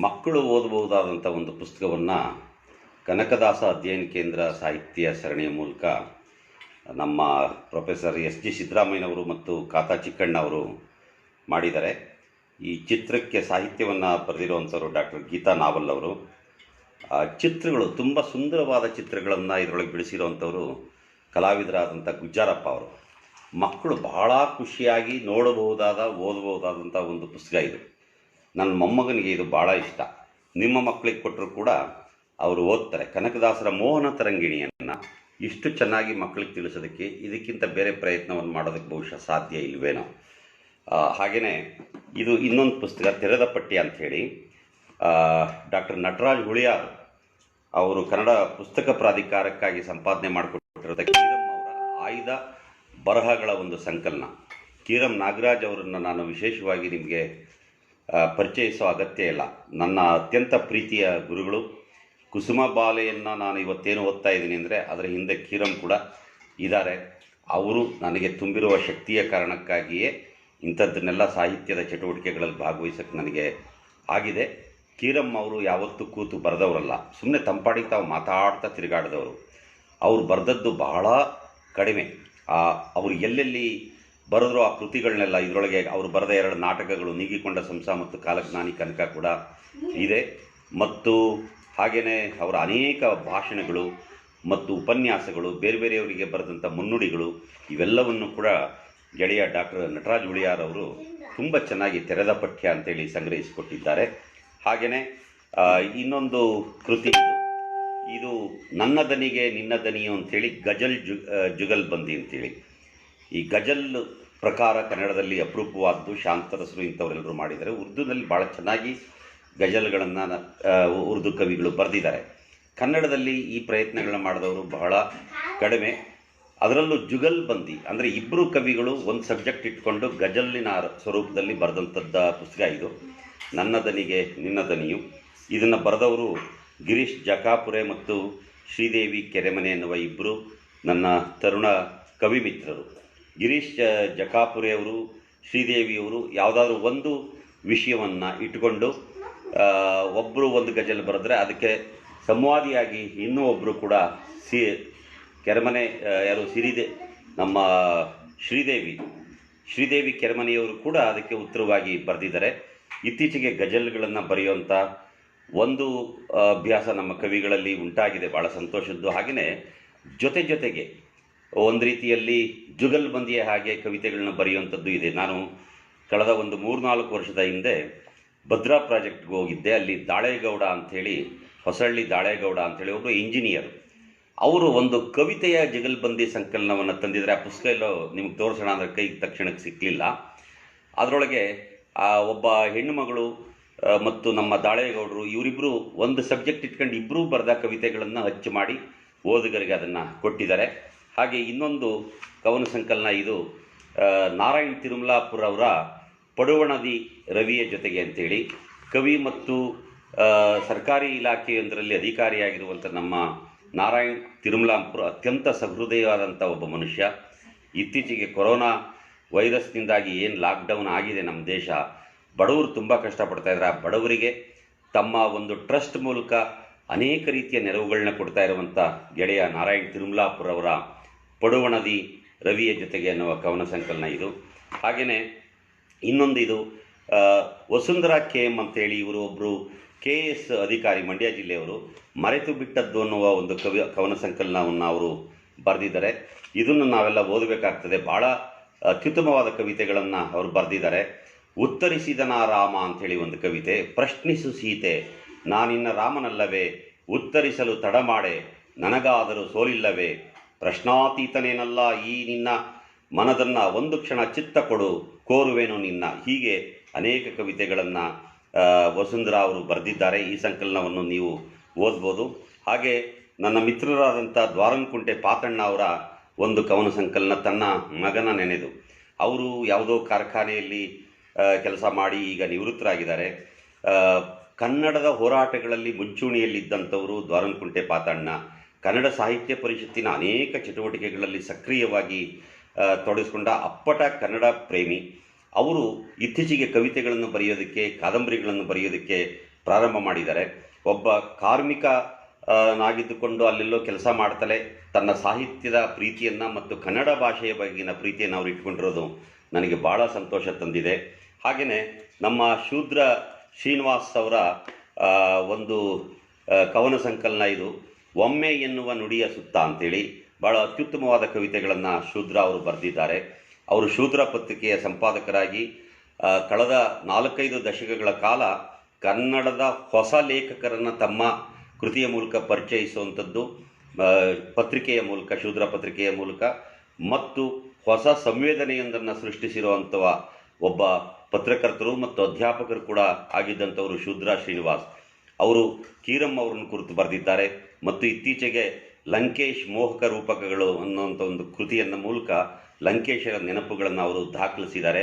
ಮಕ್ಕಳು ಓದಬಹುದಾದಂಥ ಒಂದು ಪುಸ್ತಕವನ್ನು ಕನಕದಾಸ ಅಧ್ಯಯನ ಕೇಂದ್ರ ಸಾಹಿತ್ಯ ಸರಣಿಯ ಮೂಲಕ ನಮ್ಮ ಪ್ರೊಫೆಸರ್ ಎಸ್ ಜಿ ಸಿದ್ದರಾಮಯ್ಯನವರು ಮತ್ತು ಕಾತಾ ಚಿಕ್ಕಣ್ಣ ಅವರು ಮಾಡಿದ್ದಾರೆ. ಈ ಚಿತ್ರಕ್ಕೆ ಸಾಹಿತ್ಯವನ್ನು ಬರೆದಿರುವಂಥವ್ರು ಡಾಕ್ಟರ್ ಗೀತಾ ನಾವಲ್ ಅವರು. ಚಿತ್ರಗಳು ತುಂಬ ಸುಂದರವಾದ ಚಿತ್ರಗಳನ್ನು ಇದರೊಳಗೆ ಬಿಡಿಸಿರುವಂಥವರು ಕಲಾವಿದರಾದಂಥ ಗುಜ್ಜಾರಪ್ಪ ಅವರು. ಮಕ್ಕಳು ಬಹಳ ಖುಷಿಯಾಗಿ ನೋಡಬಹುದಾದ ಓದಬಹುದಾದಂಥ ಒಂದು ಪುಸ್ತಕ ಇದು. ನನ್ನ ಮೊಮ್ಮಗನಿಗೆ ಇದು ಭಾಳ ಇಷ್ಟ. ನಿಮ್ಮ ಮಕ್ಕಳಿಗೆ ಕೊಟ್ಟರು ಕೂಡ ಅವರು ಓದ್ತಾರೆ. ಕನಕದಾಸರ ಮೋಹನ ತರಂಗಿಣಿಯನ್ನು ಇಷ್ಟು ಚೆನ್ನಾಗಿ ಮಕ್ಕಳಿಗೆ ತಿಳಿಸೋದಕ್ಕೆ ಇದಕ್ಕಿಂತ ಬೇರೆ ಪ್ರಯತ್ನವನ್ನು ಮಾಡೋದಕ್ಕೆ ಬಹುಶಃ ಸಾಧ್ಯ ಇಲ್ವೇನೋ. ಹಾಗೆಯೇ ಇದು ಇನ್ನೊಂದು ಪುಸ್ತಕ ತೆರೆದ ಪಟ್ಟಿ ಅಂಥೇಳಿ ಡಾಕ್ಟರ್ ನಟರಾಜ್ ಹುಳಿಯಾರ್ ಅವರು ಕನ್ನಡ ಪುಸ್ತಕ ಪ್ರಾಧಿಕಾರಕ್ಕಾಗಿ ಸಂಪಾದನೆ ಮಾಡಿಕೊಟ್ಟಿರೋದ ಕೀರಂ ಅವರ ಆಯ್ದ ಬರಹಗಳ ಒಂದು ಸಂಕಲನ. ಕೀರಂ ನಾಗರಾಜ್ ಅವರನ್ನು ನಾನು ವಿಶೇಷವಾಗಿ ನಿಮಗೆ ಪರಿಚಯಿಸೋ ಅಗತ್ಯ ಇಲ್ಲ. ನನ್ನ ಅತ್ಯಂತ ಪ್ರೀತಿಯ ಗುರುಗಳು, ಕುಸುಮ ಬಾಲೆಯನ್ನು ನಾನು ಇವತ್ತೇನು ಓದ್ತಾ ಇದ್ದೀನಿ ಅಂದರೆ ಅದರ ಹಿಂದೆ ಕಿರಣ್ ಕೂಡ ಇದ್ದಾರೆ. ಅವರು ನನಗೆ ತುಂಬಿರುವ ಶಕ್ತಿಯ ಕಾರಣಕ್ಕಾಗಿಯೇ ಇಂಥದ್ದನ್ನೆಲ್ಲ ಸಾಹಿತ್ಯದ ಚಟುವಟಿಕೆಗಳಲ್ಲಿ ಭಾಗವಹಿಸಕ್ಕೆ ನನಗೆ ಆಗಿದೆ. ಕೀರಮ್ ಅವರು ಯಾವತ್ತೂ ಕೂತು ಬರೆದವರಲ್ಲ. ಸುಮ್ಮನೆ ತಂಪಾಡಿಗೆ ತಾವು ಮಾತಾಡ್ತಾ ತಿರುಗಾಡಿದವರು. ಅವರು ಬರೆದದ್ದು ಬಹಳ ಕಡಿಮೆ. ಅವರು ಎಲ್ಲೆಲ್ಲಿ ಬರೆದ್ರು ಆ ಕೃತಿಗಳನ್ನೆಲ್ಲ ಇದರೊಳಗೆ ಅವರು ಬರೆದ ಎರಡು ನಾಟಕಗಳು ನೀಗಿಕೊಂಡ ಸಂಸ ಮತ್ತು ಕಾಲಜ್ಞಾನಿ ಕನಕ ಕೂಡ ಇದೆ. ಮತ್ತು ಹಾಗೆಯೇ ಅವರ ಅನೇಕ ಭಾಷಣಗಳು ಮತ್ತು ಉಪನ್ಯಾಸಗಳು, ಬೇರೆ ಬೇರೆಯವರಿಗೆ ಬರೆದಂಥ ಮುನ್ನುಡಿಗಳು, ಇವೆಲ್ಲವನ್ನು ಕೂಡ ಗೆಳೆಯ ಡಾಕ್ಟರ್ ನಟರಾಜ್ ಉಳಿಯಾರ್ ಅವರು ತುಂಬ ಚೆನ್ನಾಗಿ ತೆರೆದ ಪಠ್ಯ ಅಂತೇಳಿ ಸಂಗ್ರಹಿಸಿಕೊಟ್ಟಿದ್ದಾರೆ. ಹಾಗೆಯೇ ಇನ್ನೊಂದು ಕೃತಿ ಇದು. ನನ್ನ ದನಿಗೆ ನಿನ್ನ ದನಿಯು ಅಂಥೇಳಿ ಗಜಲ್ ಜು ಜುಗಲ್ ಬಂದಿ ಅಂತೇಳಿ. ಈ ಗಜಲ್ ಪ್ರಕಾರ ಕನ್ನಡದಲ್ಲಿ ಅಪರೂಪವಾದ್ದು ಶಾಂತರಸರು ಇಂಥವರೆಲ್ಲರೂ ಮಾಡಿದ್ದಾರೆ. ಉರ್ದುನಲ್ಲಿ ಭಾಳ ಚೆನ್ನಾಗಿ ಗಜಲ್ಗಳನ್ನು ಉರ್ದು ಕವಿಗಳು ಬರೆದಿದ್ದಾರೆ. ಕನ್ನಡದಲ್ಲಿ ಈ ಪ್ರಯತ್ನಗಳನ್ನ ಮಾಡಿದವರು ಬಹಳ ಕಡಿಮೆ. ಅದರಲ್ಲೂ ಜುಗಲ್ ಬಂದಿ, ಅಂದರೆ ಇಬ್ಬರು ಕವಿಗಳು ಒಂದು ಸಬ್ಜೆಕ್ಟ್ ಇಟ್ಕೊಂಡು ಗಜಲ್ಲಿನ ಸ್ವರೂಪದಲ್ಲಿ ಬರೆದಂಥದ್ದ ಪುಸ್ತಕ ಇದು. ನನ್ನ ದನಿಗೆ ನಿನ್ನ ದನಿಯು. ಇದನ್ನು ಬರೆದವರು ಗಿರೀಶ್ ಜಕಾಪುರೆ ಮತ್ತು ಶ್ರೀದೇವಿ ಕೆರೆಮನೆ ಎನ್ನುವ ಇಬ್ಬರು ನನ್ನ ತರುಣ ಕವಿ ಮಿತ್ರರು ಗಿರೀಶ್ ಜಕಾಪುರೆಯವರು, ಶ್ರೀದೇವಿಯವರು ಯಾವುದಾದ್ರೂ ಒಂದು ವಿಷಯವನ್ನು ಇಟ್ಟುಕೊಂಡು ಒಬ್ಬರು ಒಂದು ಗಜಲ್ ಬರೆದ್ರೆ ಅದಕ್ಕೆ ಸಂವಾದಿಯಾಗಿ ಇನ್ನೂ ಒಬ್ಬರು ಕೂಡ ಸಿ, ಕೆರೆಮನೆ ಯಾರು ಸಿರಿದೆ, ನಮ್ಮ ಶ್ರೀದೇವಿ. ಶ್ರೀದೇವಿ ಕೆರೆಮನೆಯವರು ಕೂಡ ಅದಕ್ಕೆ ಉತ್ತರವಾಗಿ ಬರೆದಿದ್ದಾರೆ. ಇತ್ತೀಚೆಗೆ ಗಜಲ್ಗಳನ್ನು ಬರೆಯುವಂಥ ಒಂದು ಅಭ್ಯಾಸ ನಮ್ಮ ಕವಿಗಳಲ್ಲಿ ಉಂಟಾಗಿದೆ. ಭಾಳ ಸಂತೋಷದ್ದು. ಹಾಗೆಯೇ ಜೊತೆ ಜೊತೆಗೆ ಒಂದು ರೀತಿಯಲ್ಲಿ ಜುಗಲ್ಬಂದಿಯ ಹಾಗೆ ಕವಿತೆಗಳನ್ನ ಬರೆಯುವಂಥದ್ದು ಇದೆ. ನಾನು ಕಳೆದ ಒಂದು ಮೂರ್ನಾಲ್ಕು ವರ್ಷದ ಹಿಂದೆ ಭದ್ರಾ ಪ್ರಾಜೆಕ್ಟ್ಗೆ ಹೋಗಿದ್ದೆ. ಅಲ್ಲಿ ದಾಳೇಗೌಡ ಅಂಥೇಳಿ, ಹೊಸಳ್ಳಿ ದಾಳೇಗೌಡ ಅಂಥೇಳಿ ಒಬ್ಬರು ಇಂಜಿನಿಯರ್. ಅವರು ಒಂದು ಕವಿತೆಯ ಜಗಲ್ಬಂದಿ ಸಂಕಲನವನ್ನು ತಂದಿದ್ದಾರೆ. ಆ ಪುಸ್ತಕ ಎಲ್ಲೋ ನಿಮ್ಗೆ ತೋರಿಸೋಣ ಅಂದರೆ ಕೈಗೆ ತಕ್ಷಣಕ್ಕೆ ಸಿಕ್ಕಲಿಲ್ಲ ಅದರೊಳಗೆ ಆ ಒಬ್ಬ ಹೆಣ್ಣುಮಗಳು ಮತ್ತು ನಮ್ಮ ದಾಳೇಗೌಡರು ಇವರಿಬ್ಬರು ಒಂದು ಸಬ್ಜೆಕ್ಟ್ ಇಟ್ಕೊಂಡು ಇಬ್ಬರೂ ಬರೆದ ಕವಿತೆಗಳನ್ನು ಹಚ್ಚು ಮಾಡಿ ಓದುಗರಿಗೆ ಅದನ್ನು ಕೊಟ್ಟಿದ್ದಾರೆ. ಹಾಗೆ ಇನ್ನೊಂದು ಕವನ ಸಂಕಲನ ಇದು ನಾರಾಯಣ್ ತಿರುಮಲಾಪುರ ಅವರ ಪಡುವಣದಿ ರವಿಯ ಜೊತೆಗೆ ಅಂತೇಳಿ. ಕವಿ ಮತ್ತು ಸರ್ಕಾರಿ ಇಲಾಖೆಯೊಂದರಲ್ಲಿ ಅಧಿಕಾರಿಯಾಗಿರುವಂಥ ನಮ್ಮ ನಾರಾಯಣ್ ತಿರುಮಲಾಪುರ ಅತ್ಯಂತ ಸಹೃದಯವಾದಂಥ ಒಬ್ಬ ಮನುಷ್ಯ. ಇತ್ತೀಚೆಗೆ ಕೊರೋನಾ ವೈರಸ್ನಿಂದಾಗಿ ಏನು ಲಾಕ್ಡೌನ್ ಆಗಿದೆ ನಮ್ಮ ದೇಶ, ಬಡವರು ತುಂಬ ಕಷ್ಟಪಡ್ತಾ ಇದ್ದಾರೆ. ಆ ಬಡವರಿಗೆ ತಮ್ಮ ಒಂದು ಟ್ರಸ್ಟ್ ಮೂಲಕ ಅನೇಕ ರೀತಿಯ ನೆರವುಗಳನ್ನ ಕೊಡ್ತಾ ಇರುವಂಥ ಗೆಳೆಯ ನಾರಾಯಣ್ ತಿರುಮಲಾಪುರ ಅವರ ಪಡುವಣದಿ ರವಿಯ ಜೊತೆಗೆ ಅನ್ನುವ ಕವನ ಸಂಕಲನ ಇದು. ಹಾಗೆಯೇ ಇನ್ನೊಂದು ಇದು ವಸುಂಧರಾ ಕೆ ಎಂ ಅಂತೇಳಿ ಇವರು ಒಬ್ಬರು ಕೆ ಎಸ್ ಅಧಿಕಾರಿ ಮಂಡ್ಯ ಜಿಲ್ಲೆಯವರು, ಮರೆತು ಬಿಟ್ಟದ್ದು ಅನ್ನುವ ಒಂದು ಕವಿ, ಕವನ ಸಂಕಲನವನ್ನು ಅವರು ಬರೆದಿದ್ದಾರೆ. ಇದನ್ನು ನಾವೆಲ್ಲ ಓದಬೇಕಾಗ್ತದೆ. ಭಾಳ ಅತ್ಯುತ್ತಮವಾದ ಕವಿತೆಗಳನ್ನು ಅವರು ಬರೆದಿದ್ದಾರೆ. ಉತ್ತರಿಸಿದನ ರಾಮ ಅಂಥೇಳಿ ಒಂದು ಕವಿತೆ, ಪ್ರಶ್ನಿಸು ಸೀತೆ, ನಾನಿನ್ನ ರಾಮನಲ್ಲವೇ, ಉತ್ತರಿಸಲು ತಡಮಾಡೆ ನನಗಾದರೂ ಸೋಲಿಲ್ಲವೇ ಪ್ರಶ್ನಾತೀತನೇನಲ್ಲ, ಈ ನಿನ್ನ ಮನದನ್ನು ಒಂದು ಕ್ಷಣ ಚಿತ್ತ ಕೊಡು, ಕೋರುವೆನು ನಿನ್ನ. ಹೀಗೆ ಅನೇಕ ಕವಿತೆಗಳನ್ನು ವಸುಂಧರಾ ಅವರು ಬರೆದಿದ್ದಾರೆ. ಈ ಸಂಕಲನವನ್ನು ನೀವು ಓದ್ಬೋದು. ಹಾಗೆ ನನ್ನ ಮಿತ್ರರಾದಂಥ ದ್ವಾರಂಕುಂಟೆ ಪಾತಣ್ಣ ಅವರ ಒಂದು ಕವನ ಸಂಕಲನ ತನ್ನ ಮಗನ ನೆನೆದು. ಅವರು ಯಾವುದೋ ಕಾರ್ಖಾನೆಯಲ್ಲಿ ಕೆಲಸ ಮಾಡಿ ಈಗ ನಿವೃತ್ತರಾಗಿದ್ದಾರೆ. ಕನ್ನಡದ ಹೋರಾಟಗಳಲ್ಲಿ ಮುಂಚೂಣಿಯಲ್ಲಿದ್ದಂಥವರು ದ್ವಾರಂಕುಂಟೆ ಪಾತಣ್ಣ. ಕನ್ನಡ ಸಾಹಿತ್ಯ ಪರಿಷತ್ತಿನ ಅನೇಕ ಚಟುವಟಿಕೆಗಳಲ್ಲಿ ಸಕ್ರಿಯವಾಗಿ ತೊಡಗಿಸಿಕೊಂಡ ಅಪ್ಪಟ ಕನ್ನಡ ಪ್ರೇಮಿ. ಅವರು ಇತ್ತೀಚೆಗೆ ಕವಿತೆಗಳನ್ನು ಬರೆಯೋದಕ್ಕೆ, ಕಾದಂಬರಿಗಳನ್ನು ಬರೆಯೋದಕ್ಕೆ ಪ್ರಾರಂಭ ಮಾಡಿದ್ದಾರೆ. ಒಬ್ಬ ಕಾರ್ಮಿಕ ನಾಗಿದ್ದುಕೊಂಡು ಅಲ್ಲೆಲ್ಲೋ ಕೆಲಸ ಮಾಡ್ತಲೇ ತನ್ನ ಸಾಹಿತ್ಯದ ಪ್ರೀತಿಯನ್ನು ಮತ್ತು ಕನ್ನಡ ಭಾಷೆಯ ಬಗೆಗಿನ ಪ್ರೀತಿಯನ್ನು ಅವರು ಇಟ್ಕೊಂಡಿರೋದು ನನಗೆ ಭಾಳ ಸಂತೋಷ ತಂದಿದೆ. ಹಾಗೆಯೇ ನಮ್ಮ ಶೂದ್ರ ಶ್ರೀನಿವಾಸ್ ಅವರ ಒಂದು ಕವನ ಸಂಕಲನ ಇದು. ಒಮ್ಮೆ ಎನ್ನುವ ನುಡಿಯ ಸುತ್ತ ಅಂತೇಳಿ ಬಹಳ ಅತ್ಯುತ್ತಮವಾದ ಕವಿತೆಗಳನ್ನು ಶೂದ್ರ ಅವರು ಬರೆದಿದ್ದಾರೆ. ಅವರು ಶೂದ್ರ ಪತ್ರಿಕೆಯ ಸಂಪಾದಕರಾಗಿ ಕಳೆದ ನಾಲ್ಕೈದು ದಶಕಗಳ ಕಾಲ ಕನ್ನಡದ ಹೊಸ ಲೇಖಕರನ್ನು ತಮ್ಮ ಕೃತಿಯ ಮೂಲಕ ಪರಿಚಯಿಸುವಂಥದ್ದು ಪತ್ರಿಕೆಯ ಮೂಲಕ, ಶೂದ್ರ ಪತ್ರಿಕೆಯ ಮೂಲಕ ಮತ್ತು ಹೊಸ ಸಂವೇದನೆಯೊಂದನ್ನು ಸೃಷ್ಟಿಸಿರುವಂಥವ ಒಬ್ಬ ಪತ್ರಕರ್ತರು ಮತ್ತು ಅಧ್ಯಾಪಕರು ಕೂಡ ಆಗಿದ್ದಂಥವರು ಶೂದ್ರ ಶ್ರೀನಿವಾಸ್. ಅವರು ಕೀರಮ್ಮ ಅವರನ್ನು ಕುರಿತು ಬರೆದಿದ್ದಾರೆ. ಮತ್ತು ಇತ್ತೀಚೆಗೆ ಲಂಕೇಶ್ ಮೋಹಕ ರೂಪಕಗಳು ಅನ್ನುವಂಥ ಒಂದು ಕೃತಿಯನ್ನು ಮೂಲಕ ಲಂಕೇಶರ ನೆನಪುಗಳನ್ನು ಅವರು ದಾಖಲಿಸಿದ್ದಾರೆ.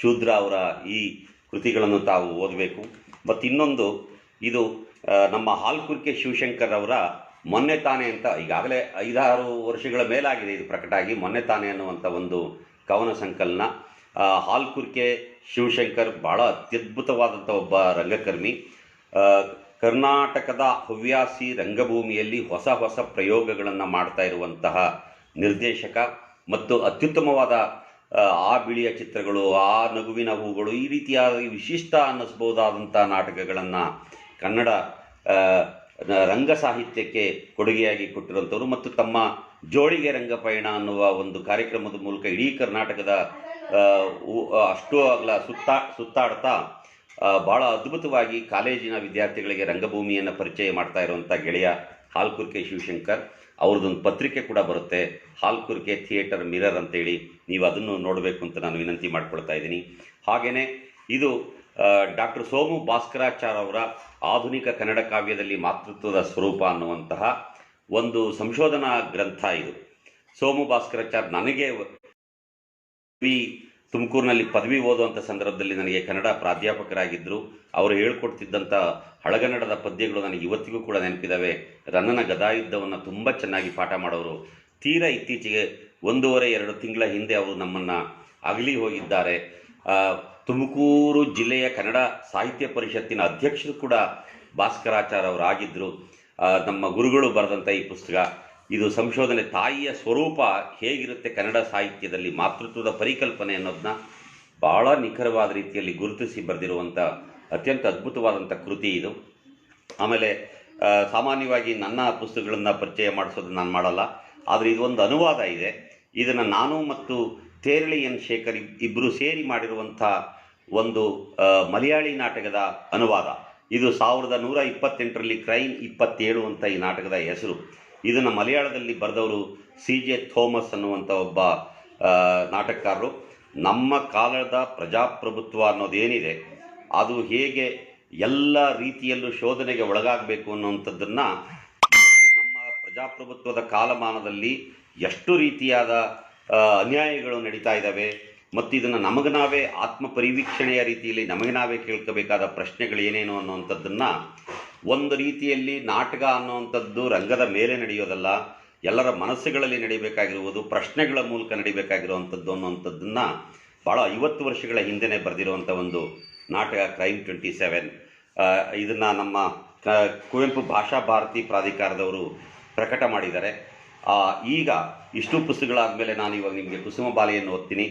ಶೂದ್ರ ಅವರ ಈ ಕೃತಿಗಳನ್ನು ತಾವು ಓದಬೇಕು. ಮತ್ತು ಇನ್ನೊಂದು, ಇದು ನಮ್ಮ ಹಾಲ್ಕುರ್ಕೆ ಶಿವಶಂಕರ್ ಅವರ ಮೊನ್ನೆ ತಾನೆ ಅಂತ ಈಗಾಗಲೇ ಐದಾರು ವರ್ಷಗಳ ಮೇಲಾಗಿದೆ ಇದು ಪ್ರಕಟ ಆಗಿ, ಮೊನ್ನೆ ತಾನೆ ಅನ್ನುವಂಥ ಒಂದು ಕವನ ಸಂಕಲನ. ಹಾಲ್ಕುರ್ಕೆ ಶಿವಶಂಕರ್ ಭಾಳ ಅತ್ಯದ್ಭುತವಾದಂಥ ಒಬ್ಬ ರಂಗಕರ್ಮಿ. ಕರ್ನಾಟಕದ ಹವ್ಯಾಸಿ ರಂಗಭೂಮಿಯಲ್ಲಿ ಹೊಸ ಹೊಸ ಪ್ರಯೋಗಗಳನ್ನು ಮಾಡ್ತಾ ಇರುವಂತಹ ನಿರ್ದೇಶಕ ಮತ್ತು ಅತ್ಯುತ್ತಮವಾದ ಆ, ಬಿಳಿಯ ಚಿತ್ರಗಳು ಆ ನಗುವಿನ ಹೂಗಳು ಈ ರೀತಿಯಾದ ವಿಶಿಷ್ಟ ಅನ್ನಿಸ್ಬೋದಾದಂಥ ನಾಟಕಗಳನ್ನು ಕನ್ನಡ ರಂಗ ಸಾಹಿತ್ಯಕ್ಕೆ ಕೊಡುಗೆಯಾಗಿ ಕೊಟ್ಟಿರುವಂಥವ್ರು ಮತ್ತು ತಮ್ಮ ಜೋಳಿಗೆ ರಂಗಪಯಣ ಅನ್ನುವ ಒಂದು ಕಾರ್ಯಕ್ರಮದ ಮೂಲಕ ಇಡೀ ಕರ್ನಾಟಕದ ಅಷ್ಟು ಅಗಲ ಸುತ್ತಾ ಸುತ್ತಾಡ್ತಾ ಬಹಳ ಅದ್ಭುತವಾಗಿ ಕಾಲೇಜಿನ ವಿದ್ಯಾರ್ಥಿಗಳಿಗೆ ರಂಗಭೂಮಿಯನ್ನು ಪರಿಚಯ ಮಾಡ್ತಾ ಇರುವಂಥ ಗೆಳೆಯ ಹಾಲ್ಕುರ್ಕೆ ಶಿವಶಂಕರ್ ಅವ್ರದ್ದೊಂದು ಪತ್ರಿಕೆ ಕೂಡ ಬರುತ್ತೆ. ಹಾಲ್ಕುರ್ಕೆ ಥಿಯೇಟರ್ ಮಿರರ್ ಅಂತೇಳಿ ನೀವು ಅದನ್ನು ನೋಡಬೇಕು ಅಂತ ನಾನು ವಿನಂತಿ ಮಾಡ್ಕೊಳ್ತಾ ಇದ್ದೀನಿ. ಹಾಗೆಯೇ ಇದು ಡಾಕ್ಟರ್ ಸೋಮು ಭಾಸ್ಕರಾಚಾರ್ ಅವರ ಆಧುನಿಕ ಕನ್ನಡ ಕಾವ್ಯದಲ್ಲಿ ಮಾತೃತ್ವದ ಸ್ವರೂಪ ಅನ್ನುವಂತಹ ಒಂದು ಸಂಶೋಧನಾ ಗ್ರಂಥ ಇದು. ಸೋಮು ಭಾಸ್ಕರಾಚಾರ್ ನನಗೆ ಪದವಿ ತುಮಕೂರಿನಲ್ಲಿ ಪದವಿ ಓದುವಂಥ ಸಂದರ್ಭದಲ್ಲಿ ನನಗೆ ಕನ್ನಡ ಪ್ರಾಧ್ಯಾಪಕರಾಗಿದ್ದರು. ಅವರು ಹೇಳ್ಕೊಡ್ತಿದ್ದಂಥ ಹಳಗನ್ನಡದ ಪದ್ಯಗಳು ನನಗೆ ಇವತ್ತಿಗೂ ಕೂಡ ನೆನಪಿದ್ದಾವೆ ರನ್ನನ ಗದಾಯುದ್ಧವನ್ನು ತುಂಬ ಚೆನ್ನಾಗಿ ಪಾಠ ಮಾಡೋರು. ತೀರಾ ಇತ್ತೀಚೆಗೆ ಒಂದೂವರೆ, ಎರಡು ತಿಂಗಳ ಹಿಂದೆ ಅವರು ನಮ್ಮನ್ನು ಅಗಲಿ ಹೋಗಿದ್ದಾರೆ. ತುಮಕೂರು ಜಿಲ್ಲೆಯ ಕನ್ನಡ ಸಾಹಿತ್ಯ ಪರಿಷತ್ತಿನ ಅಧ್ಯಕ್ಷರು ಕೂಡ ಭಾಸ್ಕರಾಚಾರ್ಯ ಅವರು ಆಗಿದ್ದರು ನಮ್ಮ ಗುರುಗಳು ಬರೆದಂಥ ಈ ಪುಸ್ತಕ. ಇದು ಸಂಶೋಧನೆ ತಾಯಿಯ ಸ್ವರೂಪ ಹೇಗಿರುತ್ತೆ ಕನ್ನಡ ಸಾಹಿತ್ಯದಲ್ಲಿ ಮಾತೃತ್ವದ ಪರಿಕಲ್ಪನೆ ಅನ್ನೋದನ್ನ ಬಹಳ ನಿಖರವಾದ ರೀತಿಯಲ್ಲಿ ಗುರುತಿಸಿ ಬರೆದಿರುವಂಥ ಅತ್ಯಂತ ಅದ್ಭುತವಾದಂಥ ಕೃತಿ ಇದು. ಆಮೇಲೆ ಸಾಮಾನ್ಯವಾಗಿ ನನ್ನ ಪುಸ್ತಕಗಳನ್ನು ಪರಿಚಯ ಮಾಡಿಸೋದು ನಾನು ಮಾಡಲ್ಲ, ಆದರೆ ಇದೊಂದು ಅನುವಾದ ಇದೆ. ಇದನ್ನು ನಾನು ಮತ್ತು ತೇರಳಿ ಎನ್ ಶೇಖರ್ ಇಬ್- ಇಬ್ಬರು ಸೇರಿ ಮಾಡಿರುವಂಥ ಒಂದು ಮಲಯಾಳಿ ನಾಟಕದ ಅನುವಾದ. ಇದು ಸಾವಿರದ ನೂರ ಇಪ್ಪತ್ತೆಂಟರಲ್ಲಿ ಕ್ರೈಮ್ ಇಪ್ಪತ್ತೇಳು ಅಂತ ಈ ನಾಟಕದ ಹೆಸರು. ಇದನ್ನು ಮಲಯಾಳದಲ್ಲಿ ಬರೆದವರು ಸಿ ಜೆ ಥೋಮಸ್ ಅನ್ನುವಂಥ ಒಬ್ಬ ನಾಟಕಕಾರರು. ನಮ್ಮ ಕಾಲದ ಪ್ರಜಾಪ್ರಭುತ್ವ ಅನ್ನೋದೇನಿದೆ ಅದು ಹೇಗೆ ಎಲ್ಲ ರೀತಿಯಲ್ಲೂ ಶೋಧನೆಗೆ ಒಳಗಾಗಬೇಕು ಅನ್ನುವಂಥದ್ದನ್ನು ನಮ್ಮ ಪ್ರಜಾಪ್ರಭುತ್ವದ ಕಾಲಮಾನದಲ್ಲಿ ಎಷ್ಟು ರೀತಿಯಾದ ಅನ್ಯಾಯಗಳು ನಡೀತಾ ಇದ್ದಾವೆ ಮತ್ತು ಇದನ್ನು ನಮಗೆ ನಾವೇ ಆತ್ಮ ಪರಿವೀಕ್ಷಣೆಯ ರೀತಿಯಲ್ಲಿ ನಮಗೆ ನಾವೇ ಕೇಳ್ಕೋಬೇಕಾದ ಪ್ರಶ್ನೆಗಳು ಏನೇನು ಅನ್ನುವಂಥದ್ದನ್ನು ಒಂದು ರೀತಿಯಲ್ಲಿ ನಾಟಕ ಅನ್ನುವಂಥದ್ದು ರಂಗದ ಮೇಲೆ ನಡೆಯೋದಲ್ಲ, ಎಲ್ಲರ ಮನಸ್ಸುಗಳಲ್ಲಿ ನಡಿಬೇಕಾಗಿರುವುದು, ಪ್ರಶ್ನೆಗಳ ಮೂಲಕ ನಡಿಬೇಕಾಗಿರುವಂಥದ್ದು ಅನ್ನುವಂಥದ್ದನ್ನು ಭಾಳ ಐವತ್ತು ವರ್ಷಗಳ ಹಿಂದೆನೇ ಬರೆದಿರುವಂಥ ಒಂದು ನಾಟಕ ಕ್ರೈಮ್ ಟ್ವೆಂಟಿ ಸೆವೆನ್. ಇದನ್ನು ನಮ್ಮ ಕುವೆಂಪು ಭಾಷಾ ಭಾರತಿ ಪ್ರಾಧಿಕಾರದವರು ಪ್ರಕಟ ಮಾಡಿದ್ದಾರೆ. ಈಗ ಇಷ್ಟು ಪುಸ್ತಕಗಳಾದಮೇಲೆ ನಾನು ಇವಾಗ ನಿಮಗೆ ಕುಸುಮ ಬಾಲೆಯನ್ನು ಓದ್ತೀನಿ.